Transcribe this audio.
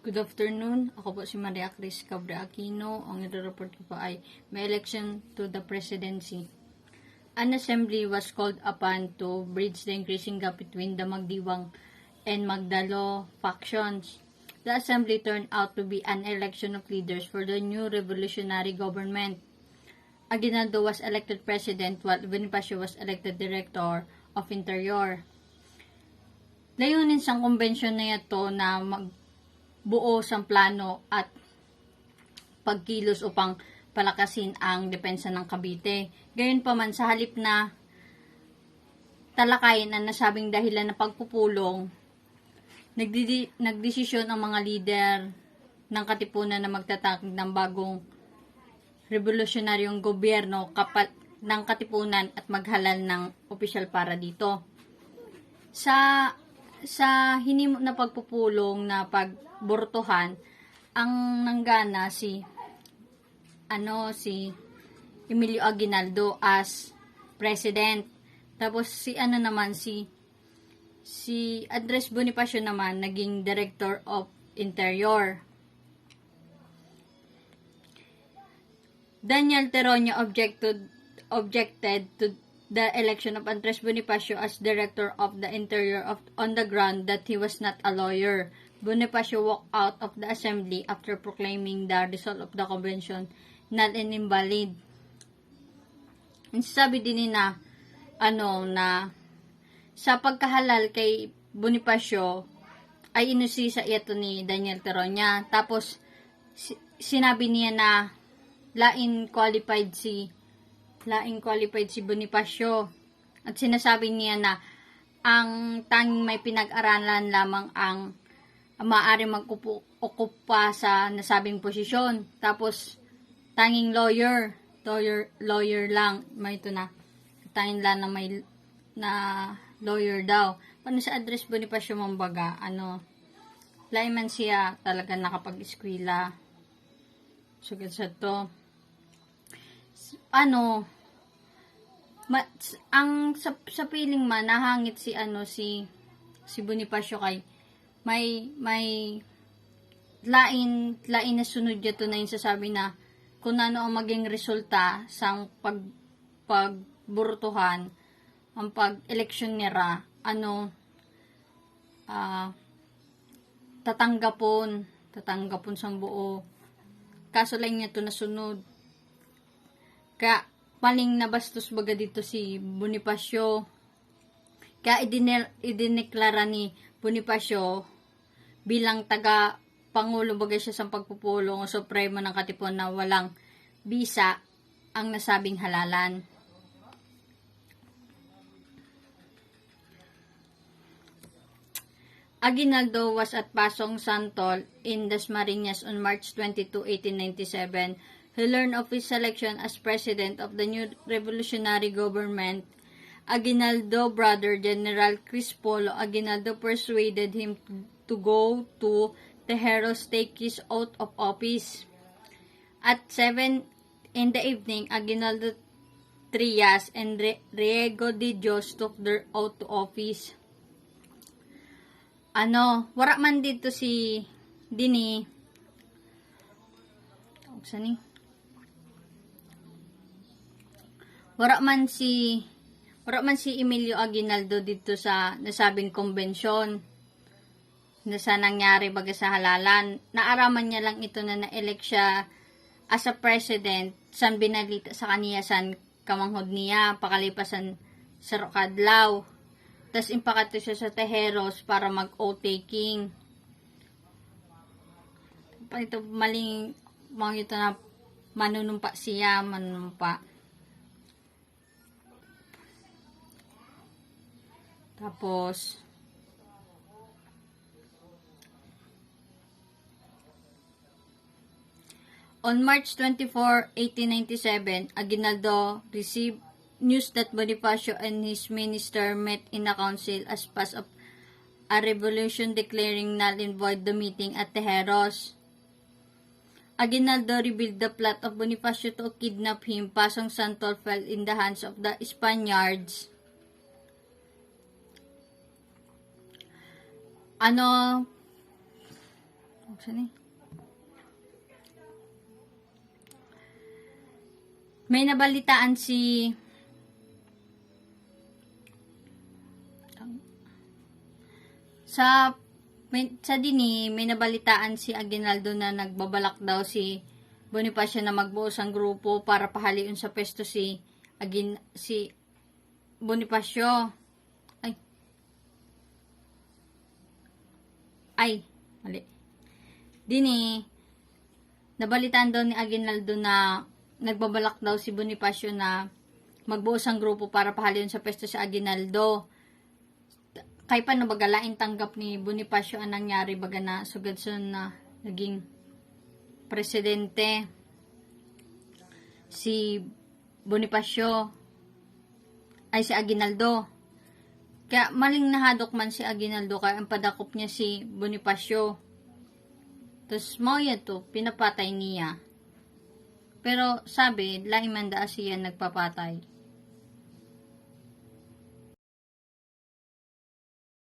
Good afternoon. Ako po si Maria Cris Cabra Aquino. Ang ito-report ko po ay may election to the presidency. An assembly was called upon to bridge the increasing gap between the Magdiwang and Magdalo factions. The assembly turned out to be an election of leaders for the new revolutionary government. Aguinaldo was elected president while Bonifacio was elected director of interior. Layunin sang konbensyon na ito na magbuo sang plano at pagkilos upang palakasin ang depensa ng Cavite. Gayunpaman sa halip na talakayin ang nasabing dahilan ng pagpupulong, nagdesisyon ang mga lider ng katipunan na magtatag ng bagong revolusyonaryong gobyerno kapat ng katipunan at maghalal ng opisyal para dito. Sa sa hinimo na pagpupulong na pagbortohan ang nanggana si ano si Emilio Aguinaldo as president. Tapos si ano naman si si Andres Bonifacio naman naging director of interior. Daniel Teroño objected objected to the election of Andres Bonifacio as director of the interior of on the ground that he was not a lawyer. Bonifacio walked out of the assembly after proclaiming the result of the convention null and invalid. And sabi din na ano na sa pagkahalal kay Bonifacio ay inusi sa ito ni Daniel Teroña. Tapos si- sinabi niya na lain qualified si laing qualified si Bonifacio. At sinasabi niya na ang tanging may pinag-aralan lamang ang maaari mag-okupa sa nasabing posisyon. Tapos, tanging lawyer, lawyer, lawyer lang, may ito na, tanging lang na may, na lawyer daw. Paano sa address Bonifacio Mambaga, ano, lain man siya talaga nakapag-eskwela. So, sa to, ano, ma, ang sa, sa piling man nahangit si ano si si Bonifacio kay may may lain lain na sunod yato na yung sasabi na kung ano ang maging resulta sa pag pagburtuhan ang pag-eleksyon nira ano ah tatanggapon tatanggapon sa buo. Kaso lang niya to nasunod kaya, paling nabastos baga dito si Bonifacio. Kaya idine, idineklara ni Bonifacio bilang taga Pangulo baga siya sa pagpupulong o supremo ng Katipon na walang bisa ang nasabing halalan. Aguinaldo was at Pasong Santol in Dasmariñas on March 22, 1897 He learned of his selection as president of the new revolutionary government. Aguinaldo brother General Crispolo Aguinaldo persuaded him to go to Tejeros take his oath of office. At 7 in the evening, Aguinaldo Trias and Riego de Dios took their oath to office. Ano, wara man dito si Dini. Saan ni? Wara man si wara man si Emilio Aguinaldo dito sa nasabing konbensyon na sa nangyari baga sa halalan. Naaraman niya lang ito na na-elect siya as a president san binalita sa kaniya san kamanghod niya pakalipasan sa Rocadlaw. Tapos impakato siya sa Tejeros para mag-oath taking. Ito maling mga ito na manunumpa siya, manunumpa. Tapos, on March 24, 1897, Aguinaldo received news that Bonifacio and his minister met in a council as part of a revolution declaring null and void the meeting at Tejeros. Aguinaldo revealed the plot of Bonifacio to kidnap him. Pasong Santol fell in the hands of the Spaniards. Ano, eh? May nabalitaan si sa may, sa dini may nabalitaan si Aguinaldo na nagbabalak daw si Bonifacio na magbuo ng grupo para pahaliun sa pesto si Agin si Bonifacio. Ay. Ay, mali. Dini nabalitaan daw ni Aguinaldo na nagbabalak daw si Bonifacio na magbuo ng grupo para pahaliun sa pesto si Aguinaldo kay pa nabagalain tanggap ni Bonifacio ang nangyari baga na sugad sun na naging presidente si Bonifacio ay si Aguinaldo. Kaya maling nahadok man si Aguinaldo kaya ang padakop niya si Bonifacio. Tapos yan to, pinapatay niya. Pero sabi, laiman da siya nagpapatay.